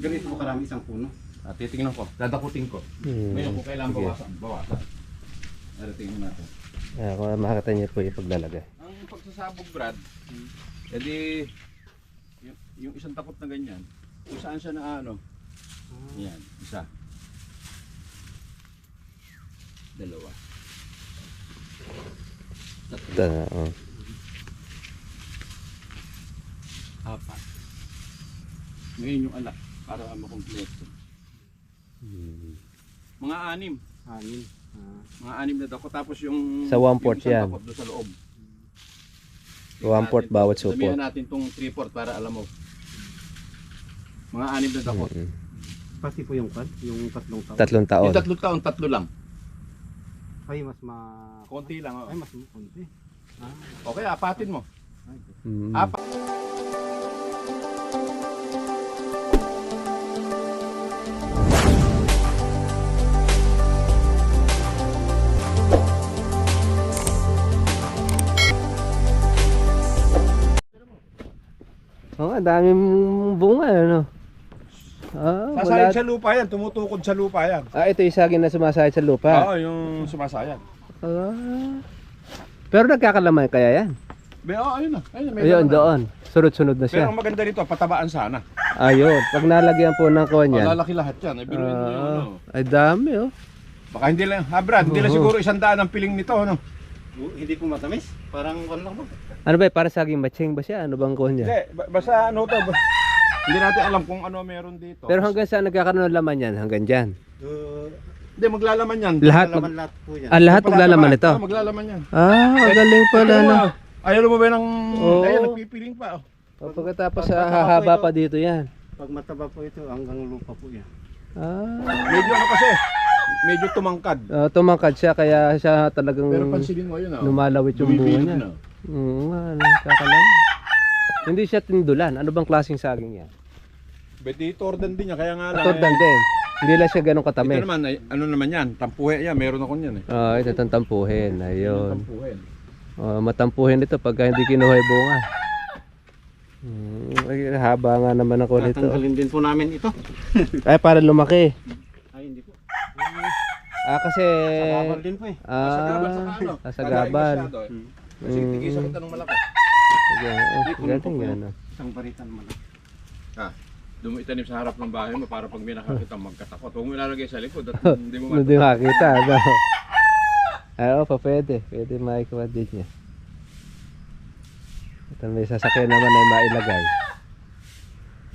Ganito po karami isang puno. Ah, titingnan ko. Dadakutin ko. Hmm. Ngayon kung kailangan Sige. bawasan, bawasan. Tingnan natin. Ah, kung makakita niyo po yung paglalagay. Ang pagsasabog, Brad, edi yung, yung isang takot na ganyan, kung saan siya na ano, yan, isa. Dalawa. Ito na, oh. Apat. Ngayon yung alak, para makompleto. Hmm. Mga anim. Anin. Ah, Mga anim na dako. Tapos yung... Sa one fourth yung isang yan. dakot doon sa loob. One fourth Natin- bawat supot. Sabihan natin tong three fourth para alam mo. Mga anim na dakot. Mm. pati po yung kan, yung tatlong taon. Tatlong taon. Yung tatlong taon, tatlo lang. Ay, mas ma... Konti lang. Ay, Oh. mas konti. Ah, Okay, apatin mo. ay, Mm. Apat. Oh, ang daming bunga, ano? Ah, Sasayad wala. sa lupa yan, tumutukod sa lupa yan. Ah, ito yung saging na sumasahid sa lupa. Oo, yung sumasayad. Ah. Pero nagkakalaman kaya yan? Be, oh, ayun na. Ayun, may Ayun, doon. Sunod-sunod na Pero siya. ang maganda dito, patabaan sana. Ayun. Pag nalagyan po ng kuwan yan. Malalaki lahat yan. Ay, biruin mo yun. Ah, ano. ay dami, oh. Baka hindi lang, ha Brad, hindi lang Oo. siguro isang daan ang piling nito, ano? hindi po matamis. Parang ano lang po. Ano ba, para saging matching ba siya? Ano bang kuwan niya? Hindi, ba- basta ano to, ba- hindi natin alam kung ano meron dito. Pero hanggang saan nagkakaroon ng laman yan? Hanggang dyan. Uh, hindi, maglalaman yan. Lahat laman mag... lahat po yan. Ah, lahat maglalaman ito? Oo, maglalaman yan. Ah, magaling pala, Ito no? mo, Ayaw mo ba ng... Oo. Ayan, nagpipiling pa. Oh. O, pagkatapos Pag- sa pag- hahaba pa dito yan. Pag mataba po ito, hanggang lupa po yan. Ah, Medyo ano kasi, medyo tumangkad. uh, tumangkad siya kaya siya talagang Pero pansinin mo yun, oh. lumalawit yung bunga Bumibilog niya. na. Oo nga, nakakalaman. Hindi siya tindulan. Ano bang klaseng saging yan? Betty, tordan din niya, kaya nga lang. Tordan din. Hindi lang siya ganun Ito katamis. naman, ay, ano naman yan, tampuhe yan, meron ako yan eh. Ah, ito tampuhin. Ayun. Tampuhe. Oh, matampuhin ito pagka hindi kinuha yung bunga. Hmm, ay, haba nga naman ako nito. Tatanggalin din po namin ito. Ay, para lumaki. Ay, hindi po. Ah, kasi... Sa babal din po eh. Sa gabal, sa Ah, ano? gabal. Kasi Mm. tigisa kita ng malaki. Sige, oh, galing yan. Isang baritan mo lang. Doon mo itanim sa harap ng bahay mo para pag may nakakita magkatakot. Huwag mo ilalagay sa likod at hindi mo Hindi matutuwa. makita? Ay, oo, pa pwede. Pwede makikuha din niya. Ito may sasakyan naman ay mailagay.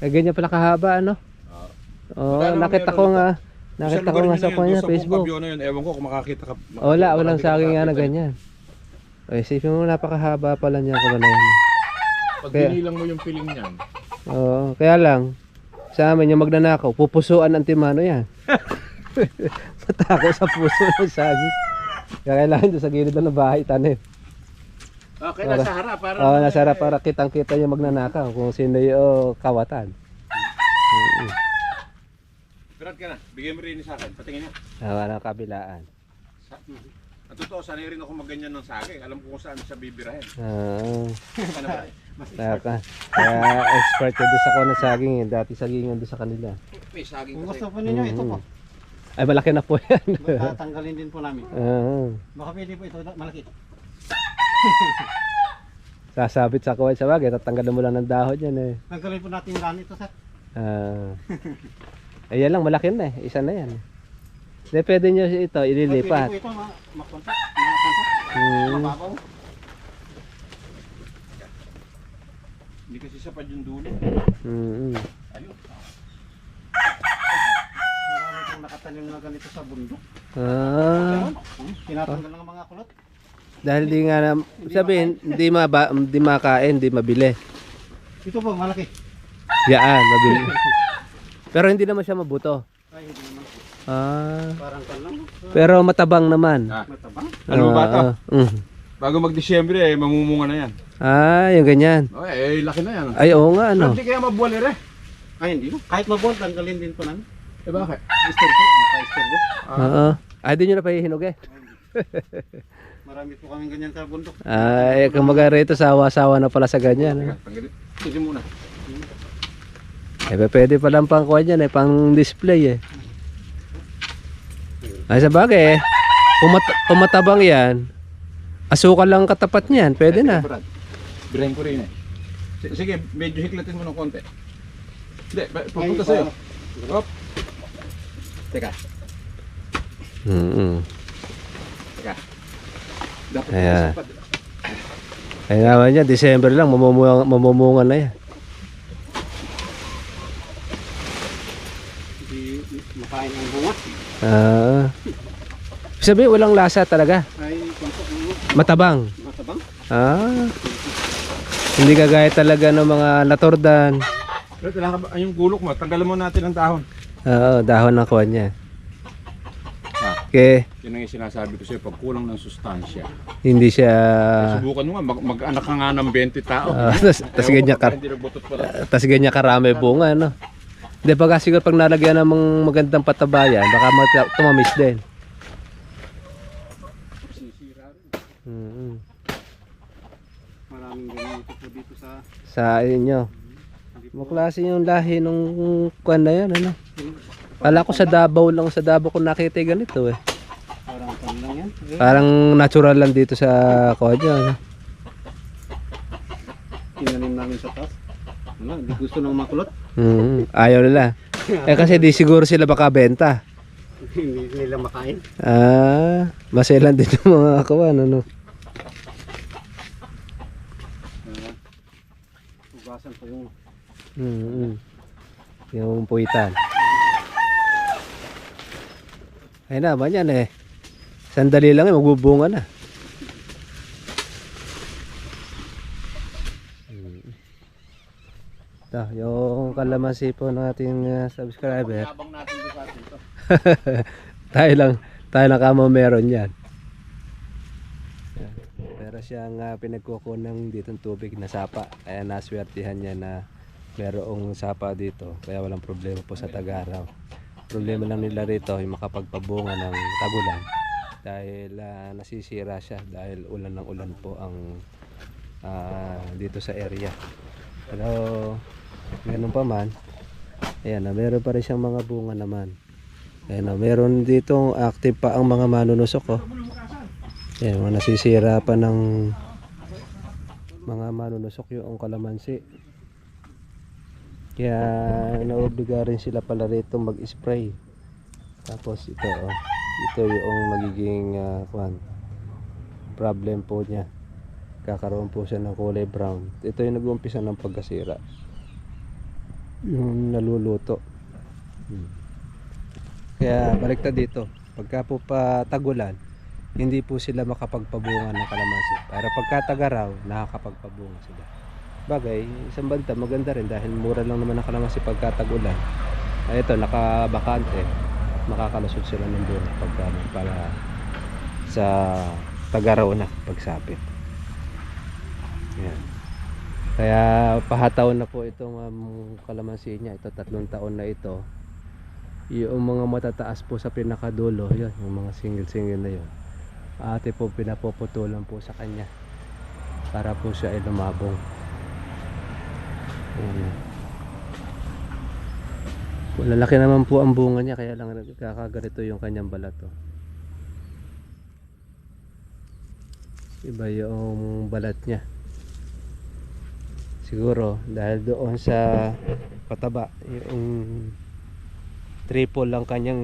Eh, ganyan pala kahaba, ano? Ah. Oo, nakita meron ko nga. Nakita ko nga sa kanya, Facebook. Sa na yun, ewan ko kung makakita ka. Wala, walang ka saging nga na ganyan. Ay, isipin mo, napakahaba pala niya ko na. Pag Kaya- binilang mo yung piling niyan, Oo, kaya lang, sa amin yung magnanakaw, pupusuan ang timano yan. Matako sa puso ng saging. Kaya kailangan doon sa gilid ng bahay tanim. Okay, Para- nasa harap. Para, Oo, nasa harap para kitang-kita yung magnanakaw kung sino yung kawatan. Mm-mm. Brad ka na, bigyan mo rin sa akin. Patingin niya. Ah, ng kabilaan. Sa, at totoo, sanay rin ako magganyan ng saging. Alam ko kung saan siya bibirahin. Ah, Ano ba? naka, kaya expert ka doon sa ng saging. eh. Dati sagingan doon sa kanila. May saging Kung kasi. gusto po ninyo, ito po. Ay, malaki na po yan. Tatanggalin din po namin. Ah, Baka pwede po ito, malaki. sasabit sa kuha sa bagay, tatanggalin mo lang ng dahon yan eh. Tanggalin po natin yung rani ito, sir. Ah. Ayan lang, malaki na eh. Isa na yan. Hindi, pwede nyo ito ililipat. Pwede po ito, ma- makontak. Hmm. Mababaw. Hindi kasi sapad yung dulo. Mm. Ayun. Marami pong nakatanim na ganito sa bundok. Ah, Hmm, Tinatanggal ng mga kulot. dahil di nga na, sabihin, di, maba, di makain, di mabili. Ito po, malaki. Yaan, mabili. Pero hindi naman siya mabuto. Ay, hindi. Ah, Parang kan lang. pero matabang naman. Ah. Matabang. Ano ba to? Ah, mm. Bago mag-Disyembre, eh, mamumunga na yan. Ah, yung ganyan. Oh, eh, laki na yan. Ay, oo nga, ano. Hindi kaya mabuwalir eh. Ay, hindi. Kahit mabuwan, tanggalin din po namin. Eh, bakit? Istor po, hindi pa istor po. Oo. Ay, di nyo na pahihinog eh. Marami po kaming ganyan sa bundok. Ay, kung maga rito, sawa-sawa na pala sa ganyan. Ah. tanggalin. Sige muna. Eh, pwede pa lang pang kuha dyan eh, pang display eh. Ay, sa bagay. Pumat- pumatabang yan, asukal lang katapat niyan, pwede na. Birahin ko rin eh. Sige, medyo hiklatin mo ng konti. Hindi, pa- papunta Ay, sa'yo. Hop. Teka, Mm teka. Dapat Ayan. Ay naman niya, December lang, mamumunga, mamumunga na yan. Makain ang bunga. Ah. Sabi, walang lasa talaga. Ay. Matabang. Matabang. Ah. Hindi kagaya talaga ng mga natordan. Brad, wala ka ba? Ay, yung gulok mo, tanggalan mo natin ang dahon. Oo, dahon ng kuha niya. Ha, Okay, yun ang sinasabi ko sa'yo, pag kulang ng sustansya. hindi siya... Subukan mo nga, mag- mag-anak ka nga ng 20 tao. Ah, tas, tas Ewan ko ganyan baka ka, Hindi ganyan karami bunga, no? Hindi pag siguro pag nalagyan ng mga magandang patabayan, baka tumamis din. Rin. Mm Maraming ganyan ito po dito sa... Sa inyo. Maklase yung lahi nung kuan na yan, ano? Kala ko sa Davao lang, sa Davao ko nakita ganito eh. Parang pan lang yan. Eh, Parang natural lang dito sa niya, ano? Tinanim namin sa taas. Wala, hindi gusto nang makulot. Mm, ayaw nila. Eh kasi di siguro sila baka benta. Hindi nila makain. Ah, maselan din yung mga kawan, ano? Ugasan po yung... Mm, yung puwitan. Ay naman yan eh. Sandali lang eh, magbubunga na. Ito, yung kalamansi po ng ating uh, subscriber. Tayo lang, tayo lang kamo meron. Yan. Pero siyang uh, pinagkukunan dito ng tubig na sapa. Kaya naswertihan niya na merong sapa dito. Kaya walang problema po sa tag-araw. Problema lang nila rito yung makapagpabunga ng tagulan. Dahil ah, nasisira siya dahil ulan ng ulan po ang ah, dito sa area. Pero meron pa man. Ayan na, meron pa rin siyang mga bunga naman. Ayan na, meron dito active pa ang mga manunusok oh. Ayan, mga nasisira pa ng mga manunusok yung kalamansi. Kaya naobliga rin sila pala rito mag-spray. Tapos ito oh, ito yung magiging ah, kwan, problem po niya. Kakaroon po siya ng kulay brown. Ito yung nag-uumpisa ng pagkasira. Yung naluluto. Hmm. Kaya baliktad dito. Pagka po pa tagulan, hindi po sila makapagpabunga ng kalamansi. Pero pagka tagaraw, nakakapagpabunga sila. Bagay, isang banda maganda rin dahil mura lang naman ang kalamansi pagka tagulan. Ay ito, nakabakante. Makakalusot sila ng bunga pagka para sa tagaraw na pagsapit. Yan. Kaya pahataw na po itong um, kalamansi niya. Ito tatlong taon na ito. Yung mga matataas po sa pinakadulo, yun, yung mga single-single na yun. Ate po pinapuputulan po sa kanya para po siya ay lumabong. Ayan. Malalaki naman po ang bunga niya kaya lang kakaganito yung kanyang balat oh. Iba yung balat niya. Siguro dahil doon sa pataba yung triple lang kanyang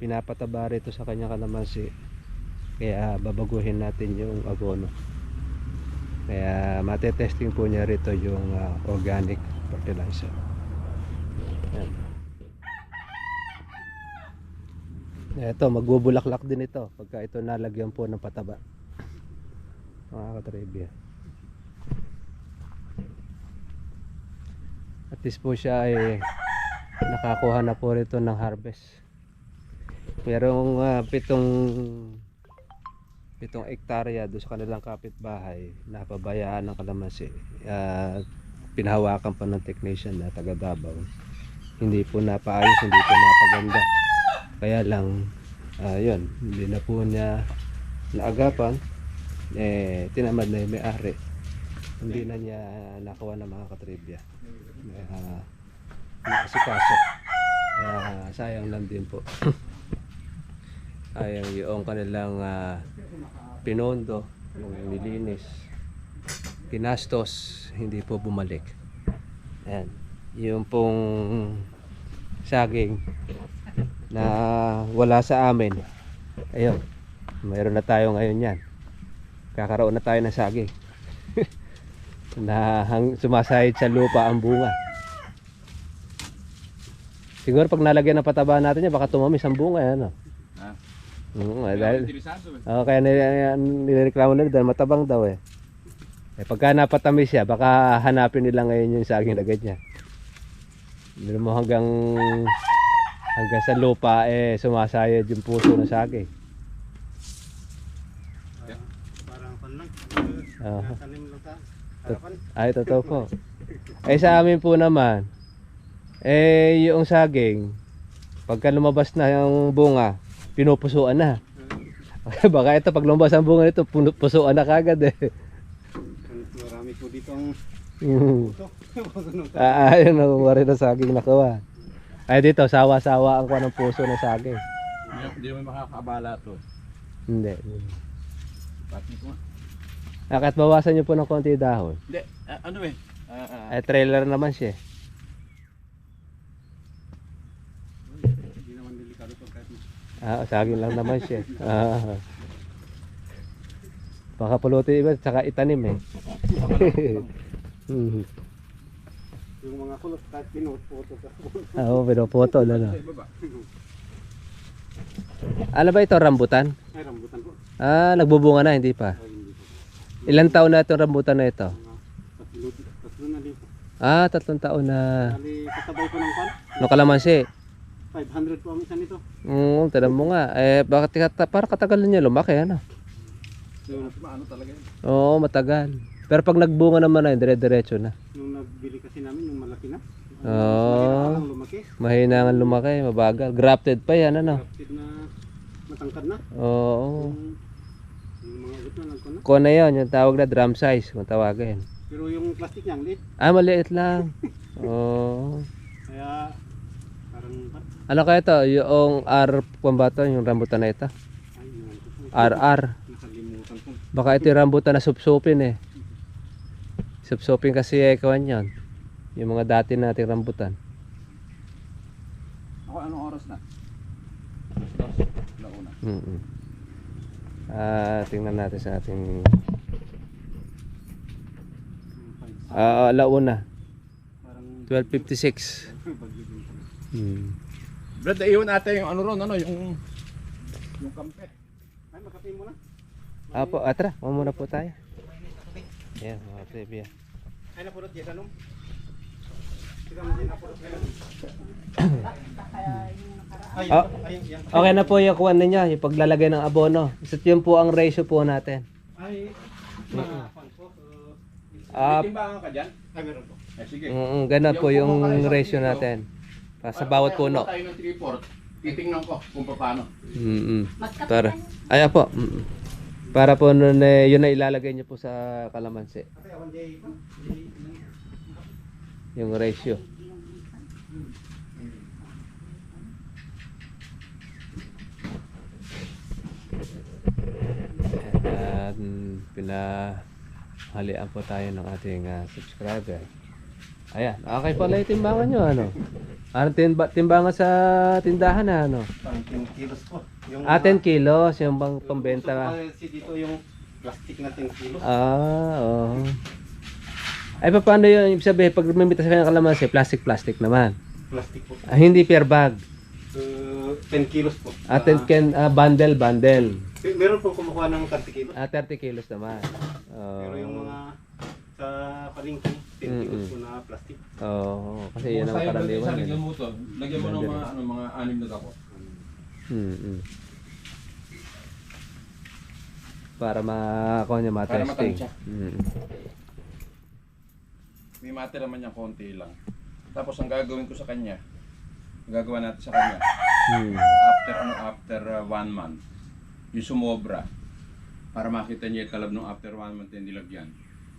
pinapataba rito sa kanyang kalamansi kaya babaguhin natin yung abono. Kaya matetesting po niya rito yung ah, organic fertilizer. Yan. ito magbubulaklak din ito pagka ito nalagyan po ng pataba. Mga katribya. At least po siya ay nakakuha na po rito ng harvest. Merong ah, pitong pitong ektarya doon sa kanilang kapitbahay napabayaan ng kalamansi. At pinahawakan pa ng technician na taga Davao. Hindi po napaayos hindi po napaganda. Kaya lang ah, yun hindi na po niya naagapan. Eh tinamad na yung may-ari. Hindi na niya nakuha ng mga katribya. Kaya nakasikaso. Kaya sayang lang din po. sayang yung kanilang ah, pinondo, yung nilinis, pinastos, hindi po bumalik. Ayan. Yung pong saging na wala sa amin. Ayun. Mayroon na tayo ngayon yan. Kakaroon na tayo ng saging. na hang, sumasahid sa lupa ang bunga. Siguro pag nalagyan ng pataba natin yan, baka tumamis ang bunga. Ano? Oo, Kaya dahil. Oo, kaya nireklamo nila dahil matabang daw eh. Eh pagka napatamis siya, baka hanapin nila ngayon yung saging na ganyan. Hindi mo hanggang hanggang sa lupa eh sumasayad yung puso ng saging. Parang pan lang. Oo. Tanim lang ka. Ay, totoo po. Eh sa amin po naman, eh yung saging, pagka lumabas na yung bunga, pinupusuan na. Baka ito, pag lumabas ang bunga nito, pusuan na kagad eh. Marami po dito ang Mm. Ah, ayun, nakuha rin ang saging nakuha. Ay dito, sawa-sawa ang kuha ng puso ng saging. Hindi- mo makakabala to. Hindi. Pati ko. Ah, bawasan nyo po ng konti dahon. Hindi, ah, ano eh. Ah, ah, Ay, trailer naman siya. eh. Hindi naman delikado to Ah, saging lang naman siya. Ah. Baka pulutin iba, tsaka itanim eh. Mhm. yung mga kulot kahit pinuputo ka. Ah, Oo, pinuputo na no. sa. Ano ba ito, rambutan? Ay, rambutan po. Ah, nagbubunga na, hindi pa. Ilang taon na itong rambutan na ito? Tatlo, na din po. Ah, tatlong taon na. Bali, kasabay po ng pan. No kalamansi. 500 po ang isa nito. Mm, tignan mo nga. Eh, bakit kata, para katagal na niya lumaki, ano? So, Ano talaga yun? Oo, matagal. Pero pag nagbunga naman na, dire-diretso na. nung nagbili kasi namin, yung malaki na. Oo. Lumaki. Mahina nga lumaki, mabagal. Grafted pa yan, ano? Kapit na matangkad na. Oo. Yung, yung mga na nagko na. Ano yun, yung tawag na drum size, kung tawagin. Pero yung plastic niya, ang liit. Ah, maliit lang. Oo. Kaya, Ano kaya ito? Yung R, ito? Yung rambutan na ito? RR. Baka ito yung rambutan na supsupin eh. Supsupin kasi eh, kawan yun. Yung mga dati nating rambutan. Ako, anong oras na? Alas. Launa. Mm Ah, tingnan natin sa ating ah launa, Parang, 1256. Hmm. Brad, iwan natin yung ano ron, ano, yung yung kampe. Ay, makape mo na. Apo, atra, ah, muna po tayo. Yan, mga trivia. Ay, napurot dyan, anong? Ay, ay, yan. Okay na po yung kuwan ninyo, yung paglalagay ng abono. Isa't yun po ang ratio po natin. Ay, mga fan po. uh, Ah, May timbangan ka dyan? Ay, meron po. Eh, sige. mm, ganun po yung ratio natin. Pa, sa bawat puno. Tayo ng 3-4, titingnan ko kung paano. Mm Para. Ay, po. Mm Para po nun, eh, yun na ilalagay niyo po sa kalamansi. Yung ratio. At pinahalian po tayo ng ating ah, subscriber. Ayan, okay pala yung timbangan nyo, ano? Ano timba, timbangan sa tindahan na, ano? Pang 10 kilos po. Yung Ah, 10 kilos, yung bang pambenta ka. kasi dito yung plastic na 10 kilos. Ah, oo. Ay, pa- paano yun? Ibig sabihin, pag lumimita sa kanyang kalamansi, plastic-plastic naman. Plastic po. Ah, hindi per bag. Uh, 10 kilos po. Ah, 10 can, ah, bundle, bundle. Ah, meron po kumukuha ng 30 kilos. Ah, 30 kilos naman. Pero yung mga sa palengke, 10 kilos po na plastic. Oo, kasi yan ang karaniwan. Lagyan Yun. mo to. Lagyan mo ng mga, ano, mga anim na dako. Hmm, hmm. Para ma, ako niya, Para ma-testing. matansya. Hmm. May matira man niya konti lang. Tapos ang gagawin ko sa kanya, ang gagawa natin sa kanya, Hmm. after ano after uh, one month, yung sumobra, para makita niya yung kalab nung after one month yung nilagyan.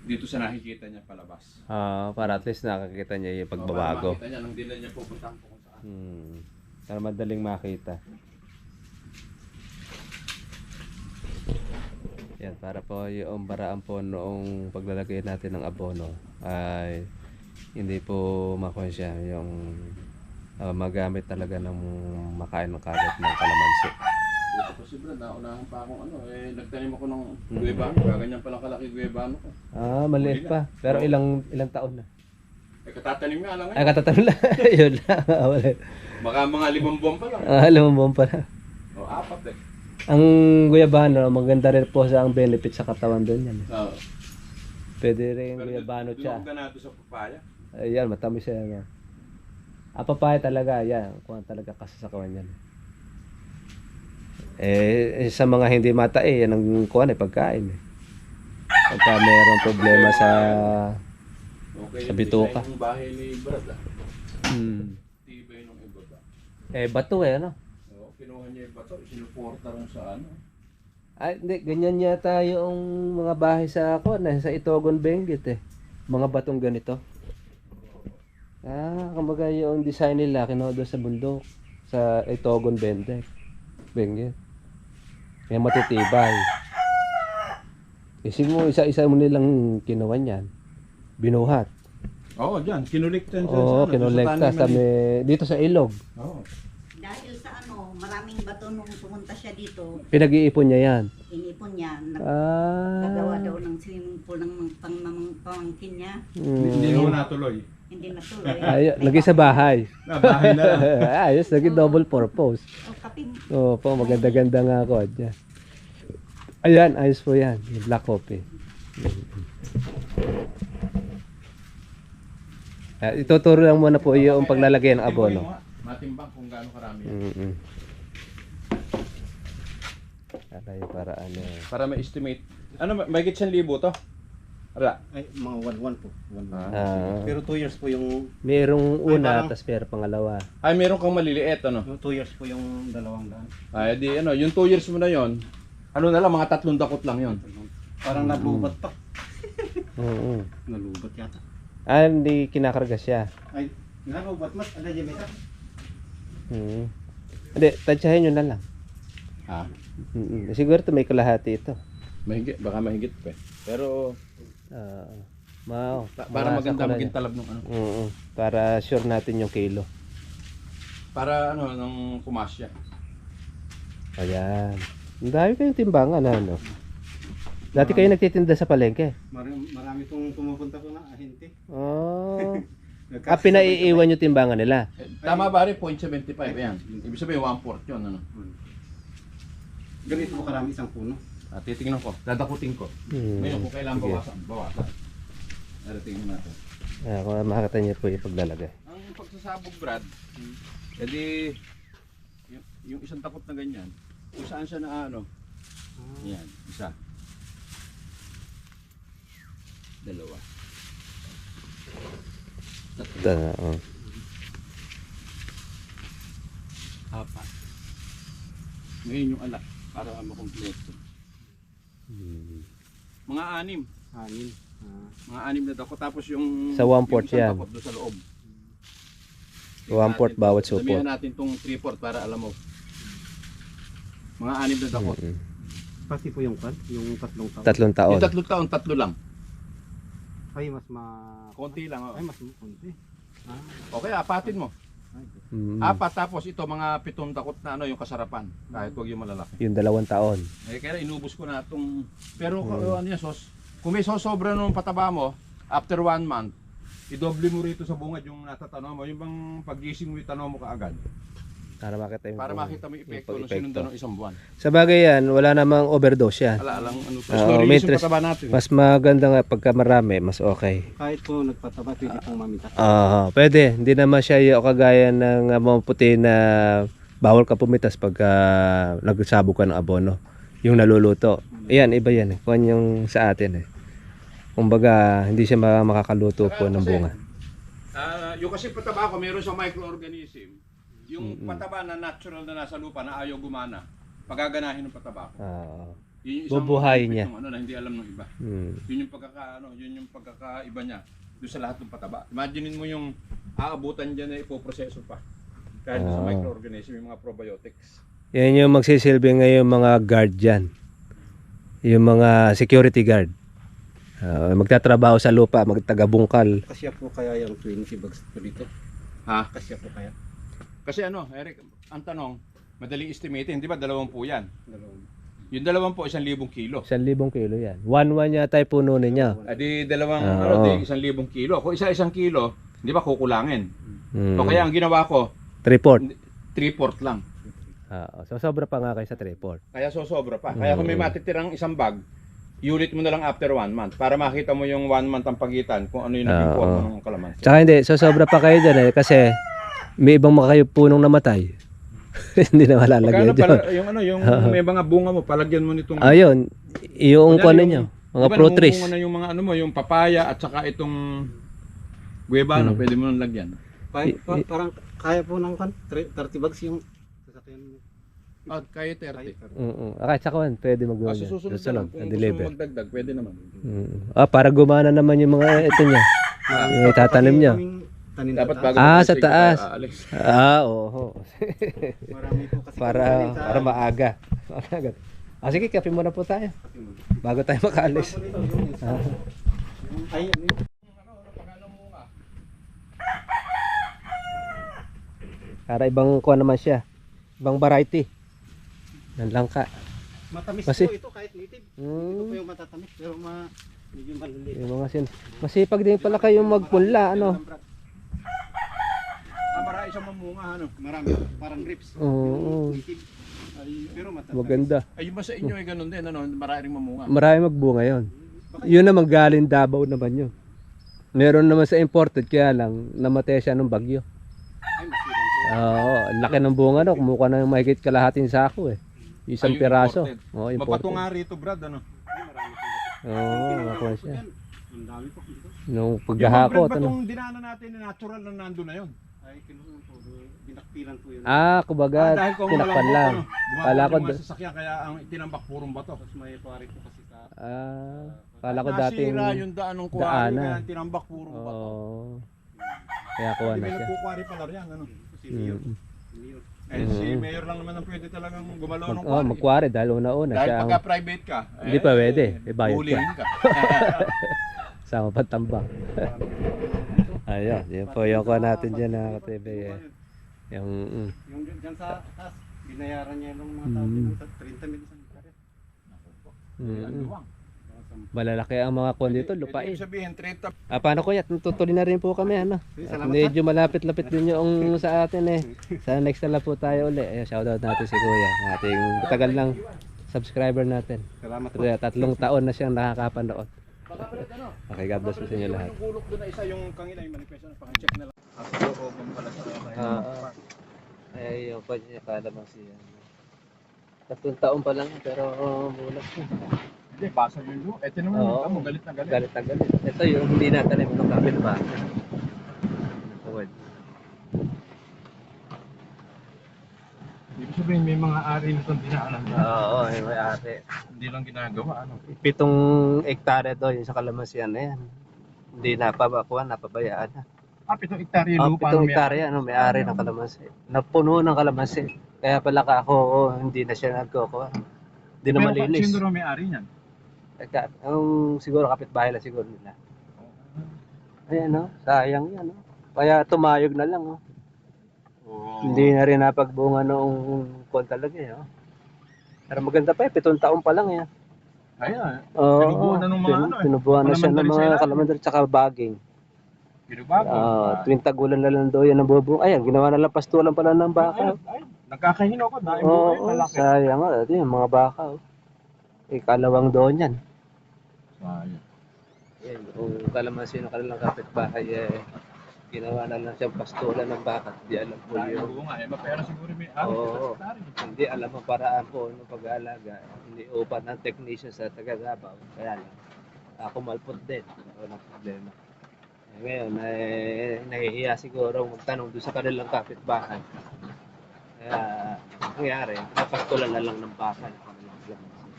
Dito sa nakikita niya palabas. Ah, para at least nakakita niya yung para pagbabago. makita niya nang di na niya pupuntahan kung saan. Hmm. Para madaling makita. Yan, para po yung baraan po noong paglalagay natin ng abono ay hindi po makonsya yung ah, magamit talaga ng makain ng kagat ng kalamansi. Po si Brad, naunahan pa akong ano, eh, nagtanim ako ng Mm. guebano. Ganyan palang kalaki guebano ko. Ah, maliit pa. Pero ilang ilang taon na. Eh, katatanim nga lang Ay, eh. katatanong lang. Yun lang. Wala. Baka mga limang buwan pa lang. Ah, alam mo ba pala. O, apat eh. Ang guyabano, maganda rin po sa ang benefit sa katawan doon yan. Oo. Pwede rin Pero guyabano siya. dun ako ganado sa papaya. Ayan, matamis siya. Yan. Ang papaya talaga, yan. Kung talaga kasi sa kawan yan. Eh, eh, sa mga hindi mata eh, yan ang kuhan eh, pagkain eh. Pagka mayroong problema sa... Okay, Sa yung bituka. design ng bahay ni Brad ah. Hmm. Tibay nung iba ba. Eh, bato eh, ano? Oo, kinuha niya yung bato, sinuporta rin sa ano. Ay, hindi, ganyan yata yung mga bahay sa ako, na sa Itogon Benguet eh. Mga batong ganito. Ah, kumbaga yung design nila kinuha doon sa bundok. Sa Itogon Benguet. Benguet. Kaya matitibay. Isip mo, isa-isa mo nilang kinuha niyan. Binuhat. Oo, dyan. Kinuliktan siya Oo, ano, kinolekta sa may, dito sa ilog. Oo. Dahil sa ano, maraming bato nung pumunta siya dito, Pinag-iipon niya yan. inipon niya, Ah. nagagawa daw ng swimming pool ng pang, pang, pamangkin niya. Hindi Mm. naman natuloy. Hindi natuloy. Ay, lagi sa bahay. Na, bahay na. Ayos, naging double purpose. O kaping, Oo po, maganda-ganda nga ako. Yan. Ayan, ayos po yan. Yung black coffee. Ah, ituturo lang muna po yung paglalagay ng abono. Matimbang kung gaano karami. Mm-mm. Para eh. Para ma-estimate. Ano, may siyang libo to? Wala. Ay, mga 1-1 po. 1-1. Ah, Pero 2 years po yung merong una, parang- tapos meron pangalawa. Ay, meron kang maliliit, ano? yung 2 years po yung dalawang daan. Ay, di, ano, yung 2 years mo na yon ano na lang, mga tatlong dakot lang yon Parang nalubat pa. Oo. Nalubat yata. Ah, hindi kinakarga siya. Ay, nalubat mas. Ada dyan isa. Hmm. Hindi, tansyahin nyo na lang. Ha? Mm-mm. Siguro to may kalahati ito. Mahigit, baka mahigit pa eh. Pero, Ah, mao. pa- para maganda maging talab ng ano. Oo. Para sure natin yung kilo. Para ano, nung pumasya. Ayan. Ang dami kayong timbangan, ano? Dati kayo nagtitinda sa palengke. Marami, marami itong pumupunta po na ahente. Oh. ah, pinaiiwan yung timbangan nila. Eh, tama ba rin? 0.75 yan. Ibig sabihin, 1-4 yun. Ano? Ganito po karami isang puno. Ah, titingnan ko. Dadakutin ko. Hmm. Ngayon, kung kailangan Sige. bawasan, bawasan. Pero tingnan natin. Ah, kung makakita niyo po yung paglalagay. Ang pagsasabog, Brad, edi yung, yung isang takot na ganyan, kung saan siya na ano, yan, isa. Dalawa. Ito na, oh. Apat. Ngayon yung alak, para makompleto. Hmm. Mga anim. Anin. Ah, Mga anim na dako. Tapos yung... Sa yung isang yan. takot doon sa loob. One-fourth Tingnan bawat natin. supot. Sabihan natin tong three-fourth para alam mo. Mga anim na dako. Mm-mm. pati po yung kan, yung tatlong taon. Tatlong taon. Yung tatlo taon, tatlo lang. Ay, mas ma... Konti lang. Oh. Ay, mas konti. Ah, Okay, apatin mo. Mm. Apat tapos ito mga pitong takot na ano yung kasarapan. Kahit wag yung malalaki. Yung dalawang taon. Eh kaya inubos ko na itong pero Hmm. ano yan sos. Kung may sosobra nung pataba mo after one month, idoble mo rito sa bungad yung natatanaw mo. Yung bang pagising mo itanong mo kaagad. Para makita yung Para makita mo yung epekto pag-epekto. sinundan ng isang buwan. Sa bagay yan, wala namang overdose yan. Ala, alang ano. Oo, Story may pataba natin. Mas maganda nga pagka marami, mas okay. kahit po nagpataba, pwede pong mamita. Ah, pwede. Hindi naman siya yung kagaya ng uh, mga puti na bawal ka pumitas pagka nagsabog ka ng abono. Yung naluluto. Ayan, iba yan eh. Kung yung sa atin eh. Kumbaga, hindi siya ma- makakaluto po ng bunga. Ah, yung kasi pataba ko, meron siyang microorganism. Yung pataba na natural na nasa lupa na ayaw gumana, pagaganahin ng pataba ko. Ah, Yun yung isang Bubuhayin niya. ng Ano, na hindi alam ng iba. Hmm. Yun yung pagkaka ano, yun yung pagkakaiba niya doon sa lahat ng pataba. Imaginein mo yung aabutan diyan na ipoproseso pa. Kahit sa Ah. microorganism, yung mga probiotics. Yan yung magsisilbi ngayon mga guard dyan. Yung mga security guard. Ah, magtatrabaho sa lupa, magtagabungkal. Kasya po kaya yung 20 bags po dito? Ha? Kasya po kaya? Kasi ano, Eric, ang tanong, madaling estimating, di ba dalawang po yan? Dalawang. Yung dalawang po, isang libong kilo. Isang libong kilo yan. One-one yata yung puno ninyo. Adi dalawang, Ah, ano, oo. di isang libong kilo. Kung isa-isang kilo, di ba kukulangin? Hmm. O kaya ang ginawa ko, Three-port. three-port lang. Ah, so sobra pa nga kayo sa three-port. Kaya sosobra pa. Kaya kung may Mm. matitirang isang bag, unit mo na lang after one month para makita mo yung one month ang pagitan kung ano yung naging Oo. forma ng kalamansi. Tsaka hindi, so sobra pa kayo dyan eh. Kasi may ibang mga kayo punong namatay. hindi na malalagay Pagkano pala, dyan. yung ano, yung may mga bunga mo, palagyan mo nitong... Ayun, yung kung ano nyo, mga Di ba, pro trees. namumunga na yung mga ano mo, yung papaya at saka itong guebano, Hmm. pwede mo nang lagyan. Pa, pa- parang kaya po ng kan, 30 bags yung sasakyan mo. At kaya 30. Oo. Ah, kahit sa kawan, pwede Ah, magbuwan sa yan. susunod na Susunod, lang, kung gusto deliver. mo magdagdag, pwede naman. Mm. Ah, para gumana naman yung mga ito niya. Yung itatanim niya. Tanim Dapat bago. Ah, sa taas. Ah, oo. Marami po kasi para para maaga. Maaga. Ah, sige, kape muna po tayo. Bago tayo makaalis. Ay, ano yun? Para ibang kuha naman siya. Ibang variety. Ng langka. Matamis Kasi- po ito kahit native. Ito po Mm. yung matatamis pero ma medyo maliliit. Yung mga sin. Masipag din pala kayong magpunla, ano? Marami siyang mamunga, ano? Marami, parang grapes. Oo. Yung native. Ay, pero matatamis. Maganda. Ay, yung ba sa inyo ay ganun din, ano? Marami ring mamunga. Marami magbunga yon. Yun naman galing Davao naman yun. Meron naman sa imported kaya lang namatay siya ng bagyo. Oo, ang laki ng bunga no, kumuha na ng mahigit kalahating sako eh. Isang Ay, yung piraso. imported. Oo, Mapato imported. nga rito, Brad, ano? Oo, nakuha siya. Ang dami po dito. Nung Yung paghahakot, Brad, ba ano. itong dinaanan natin na natural na nandun na yun? Ay, kinuha po. Binakpilan po yun. Ah, kumbaga, dahil kung tinakpan lang. Kala ko d- sasakyan kaya ang tinambak purong bato. Tapos may pare po kasi sa Ah, kala ko dating... Nasira yung daan ng kuwari daanan. kaya tinambak purong bato. Oo. Kaya kuha Hindi na siya. nagkukwari pala riyan, ano? si Mayor. Mm. Mayor. Eh, si Mm. Mayor lang naman ang pwede talagang gumalaw Mag, ng oh, kuwari. magkwari dahil una-una Dahil siya ang pagka private ka, Hindi pa pwede. Eh, bayad ka. hulihin ka. sama patambang. Ayun, yun po yung kuha natin dyan na katibay eh. Yung, mm, Yung dyan sa taas, binayaran niya yung mga tao Mm. sa 30 mil isang kare. mm, Ang mm. Malalaki ang mga kuha dito, lupain. Sabihin, 30 Ah, paano kuya? Tutuloy na rin po kami, ano? Medyo malapit-lapit din yung sa atin eh. Sa next na po tayo uli. Eh, shoutout natin si kuya. Ating tagal lang subscriber natin. Salamat po. Tatlong taon na siyang nakakapanood. Okay, God bless po sa inyo lahat. Yung gulok doon na isa yung kangina yung manifesto na pang-check na lang. Ako ko kung pala sa Ah, ay, yung pa niya kala bang siya. Tatlong taon pa lang pero uh, bulag. Hindi, basag yung luwang. Eh, tinan mo, Oo. tamo, galit na galit. Galit na galit. Ito yung hindi natanim ng kapit ba? Tuwad. Ibig sabihin, may mga ari nitong dinaanan na Oo, ay may ate. hindi lang ginagawa. Ano? Pitong hektare daw yung sa kalamansian na yan. Hindi napabakuan, napabayaan na. Ah, pitong hektarya Oh, lupa. pitong ano, hektare ano, may ari ng kalamansi. Napuno ng kalamansi. Kaya pala ka ako, oh, hindi na siya nagkukuha. Hindi na Pero malinis. Sino raw may ari niyan? Teka, ang siguro kapitbahay lang siguro nila. Ayan no, sayang yan no. Kaya tumayog na lang oh. Hindi na rin napagbunga noong kuwan talaga eh. Oh. Pero maganda pa eh, pitong taon pa lang yan. Ayan. Oo, Tinubuan na ng mga ano eh, tinubuan na siya ng mga ilalim. kalamandar tsaka baging. Binubago. Ah, tuwing tagulan na lang daw yan ang bubong. Ayan, ginawa na lang pastulan pala ng baka. ayun. Nagkakahino ko. Dahil Oo, buhay, malaki. sayang nga. Ito yung mga baka. Oh. Ikalawang doon yan. Sayang. Yan, kung kalamansi ng kanilang kapitbahay, eh, ginawa na lang siyang pastulan ng baka. Hindi alam po Dahil yung, bunga, eh, mapera siguro may ari. Oo. Hindi alam ang paraan po ng pag-aalaga. Hindi upan ng technician sa taga-Davao. Kaya lang, ako malpot din. Ako ng problema. Eh, ngayon, eh, nahihiya siguro magtanong doon sa kanilang kapitbahay. Kaya, ang nangyari, napastulan na lang ng baka ng kanilang kalamansi.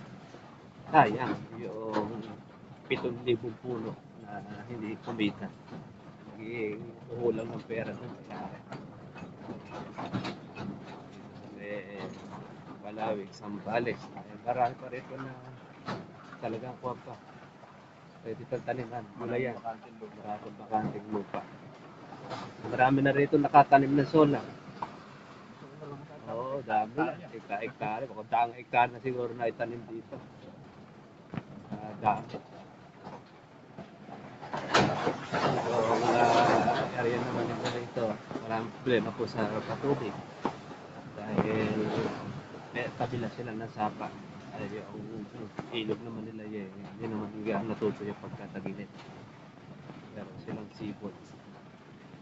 sayang yung 7,000 puno na hindi kumita. Naging kulang ng pera ng. Eh, Balawig, Sambales. Eh, marami pa rito na talagang kuha pa. Pwede pang taniman. Wala yan. Maraming bakanting lupa. Marami na rito nakatanim ng solar. Oo, dami na. Ekta-ektare. Baka daang hektare na siguro na itanim dito. Ah, dami. So, mga area naman nito rito, maraming problema po sa patubig. Dahil may kabila sila ng sapa. Ay, yung ilog naman nila eh, hindi naman hanggang natutuyo pagkatagilid. Pero silang sipot.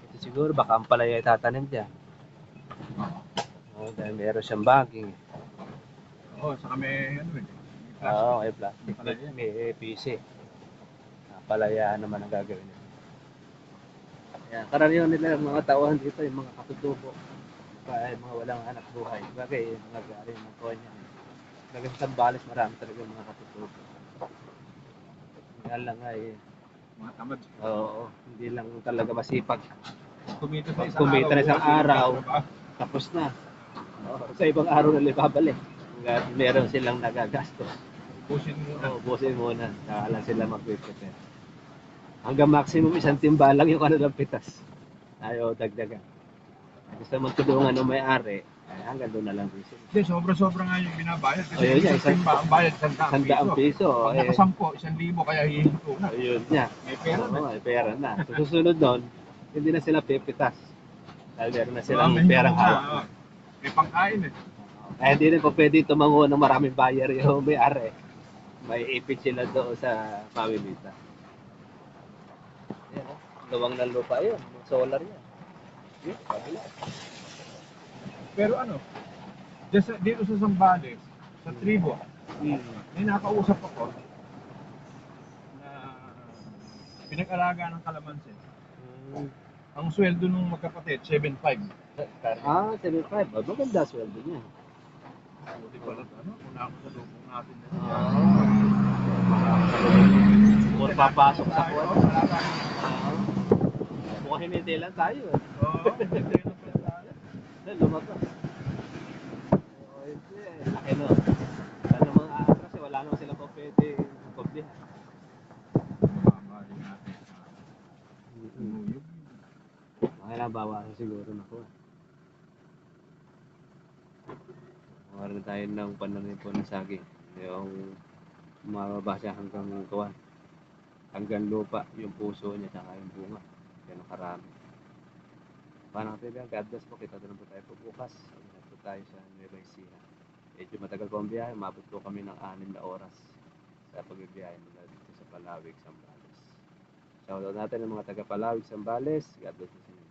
Ito siguro baka ang palaya itatanim dyan. Oo, dahil meron siyang bagging. Oo, saka may ano eh. Oo, may plastic. Palaya. May PC. Ah, Palayaan naman ang gagawin nila. Kaya karaniwan nila ang mga tauhan dito, yung mga katutubo. Kaya yung mga walang anak buhay. Bagay, yung mga gari, yung mga konya. Bagay sa Sambales, marami talaga mga katutubo. Yan lang nga eh. Mga tamad. Oo, hindi lang talaga masipag. Kumita sa isang Kumita na isang araw. Tapos na. Oo, sa ibang araw na babalik. Hanggat meron silang nagagastos. Pusin muna. Oo, busin muna. Saka lang sila mag-prepare. Hanggang maximum isang timba lang yung kanilang pitas. Ayaw dagdagan. Gusto magtulungan ng may-ari, ay hanggang doon na lang din sila. Hindi, sobra-sobra nga yung binabayad. Kasi Ayun nga, isang isang- timba ang bayad, sandaang Sandaang piso. piso. Pag Eh, nakasampo, isang libo, kaya hihinto na. ayun niya. May pera na. May pera na. So, susunod doon, hindi na sila pipitas. Dahil meron na silang Marami perang na, hawak. oo. May pangkain eh. Kaya hindi rin po pwede tumango ng maraming buyer yung may-ari. May ipit sila doon sa pamilita. Yan, oh. Luwang ng lupa yun. Solar yan. Yun, kabila. Pero ano, sa, dito sa Zambales, sa tribo, Hmm. may nakausap ako na pinag-alaga ng kalamansi. Ang sweldo ng magkapatid, 7.5. Ah, 75. Oh, maganda sweldo niya. Buti pala, ano, una ako sa lubong natin. Ah. Puro papasok sa kwan. Hinintay lang tayo. eh. Oo, hindi na pala tayo. Dahil lumabas. Eh. Laki no. Sana mga araw kasi wala naman sila pa pwede kublihan. Mababa din natin tuyog. Kaya bawasan siguro na ko. Mawala na tayo ng pananim po ng saging. Yung mababa siya hanggang kawan. Hanggang lupa, yung puso niya, tsaka yung bunga. Yan ang karami. Paano natin yan? God bless po. Kita doon po tayo po bukas. Ingat po tayo sa Nueva Ecija. Medyo matagal po ang biyahe. Mabot po kami ng anim na oras sa pagbibiyahe mula dito sa Palawig, Sambales. Shoutout natin ang mga taga Palawig, Sambales. God bless po sa inyo.